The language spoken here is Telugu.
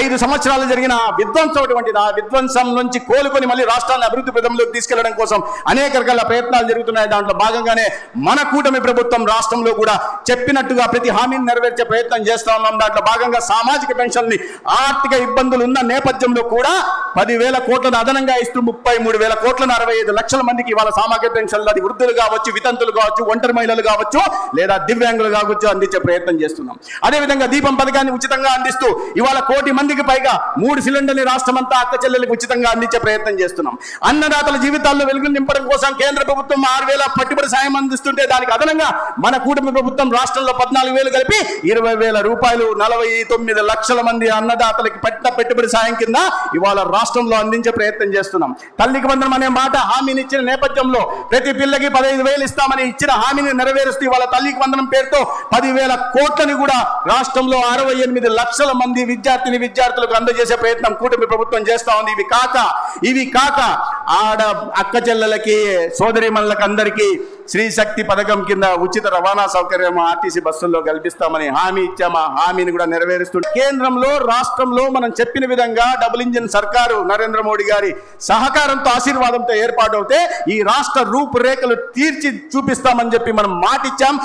ఐదు సంవత్సరాలు జరిగిన విధ్వంసం అటువంటిది ఆ విధ్వంసం నుంచి కోలుకొని మళ్ళీ రాష్ట్రాన్ని అభివృద్ధి పదంలోకి తీసుకెళ్ళడం కోసం అనేక రకాల ప్రయత్నాలు జరుగుతున్నాయి. దాంట్లో భాగంగానే మన కూటమి ప్రభుత్వం రాష్ట్రంలో కూడా చెప్పినట్టుగా ప్రతి హామీని నెరవేర్చే ప్రయత్నం చేస్తా ఉన్నాం. దాంట్లో భాగంగా సామాజిక పెన్షన్ని ఆర్థిక ఇబ్బందులు ఉన్న నేపథ్యంలో కూడా పదివేల కోట్లను అదనంగా ఇస్తూ ముప్పై మూడు వేల కోట్లను అరవై ఐదు లక్షల మందికి ఇవాళ సామాజిక పెన్షన్లు అది వృద్ధులు కావచ్చు వితంతులు కావచ్చు ఒంటరి మహిళలు కావచ్చు లేదా దివ్యాంగులు కావచ్చు అందించే ప్రయత్నం చేస్తున్నాం. అదేవిధంగా దీపం పథకాన్ని ఉచితంగా అందిస్తూ ఇవాళ కోటి మందికి పైగా మూడు సిలిండర్ని రాష్ట్రమంతా అక్క చెల్లెలకు ఉచితంగా అందించే ప్రయత్నం చేస్తున్నాం. అన్నదాతల జీవితాల్లో వెలుగులు నింపడం కోసం కేంద్ర ప్రభుత్వం ఆరు వేల పట్టుబడి సాయం అందిస్తుంటే దానికి అదనంగా మన కూటమి ప్రభుత్వం రాష్ట్రంలో పద్నాలుగు వేలు కలిపి ఇరవై వేల రూపాయలు నలభై తొమ్మిది లక్షల మంది అన్నదాతలకి పెట్టిన పెట్టుబడి సాయం కింద ఇవాళ రాష్ట్రంలో అందించే ప్రయత్నం చేస్తున్నాం. తల్లికి వందనం అనే మాట హామీని ఇచ్చిన నేపథ్యంలో ప్రతి పిల్లకి పదహైదు వేలు ఇస్తామని ఇచ్చిన హామీని నెరవేరుస్తూ ఇవాళ తల్లికి వందనం పేరుతో పదివేల కోట్లని కూడా రాష్ట్రంలో అరవై ఎనిమిది లక్షల మంది విద్యార్థిని విద్యార్థులకు అందజేసే ప్రయత్నం కూటమి ప్రభుత్వం చేస్తా ఉంది. ఇవి కాక ఇవి కాక ఆడ అక్క చెల్లెలకి సోదరి అందరికీ శక్తి పథకం కింద ఉచిత రవాణా సౌకర్యం ఆర్టీసీ బస్సుల్లో కల్పిస్తామని హామీ ఇచ్చాము? ఆ హామీని కూడా నెరవేరుస్తుంది. కేంద్రంలో రాష్ట్రంలో మనం చెప్పిన విధంగా డబుల్ ఇంజిన్ సర్కారు నరేంద్ర మోడీ గారి సహకారంతో ఆశీర్వాదంతో ఏర్పాటు అవుతే ఈ రాష్ట్ర రూపురేఖలు తీర్చి చూపిస్తామని చెప్పి మనం మాటిచ్చాం.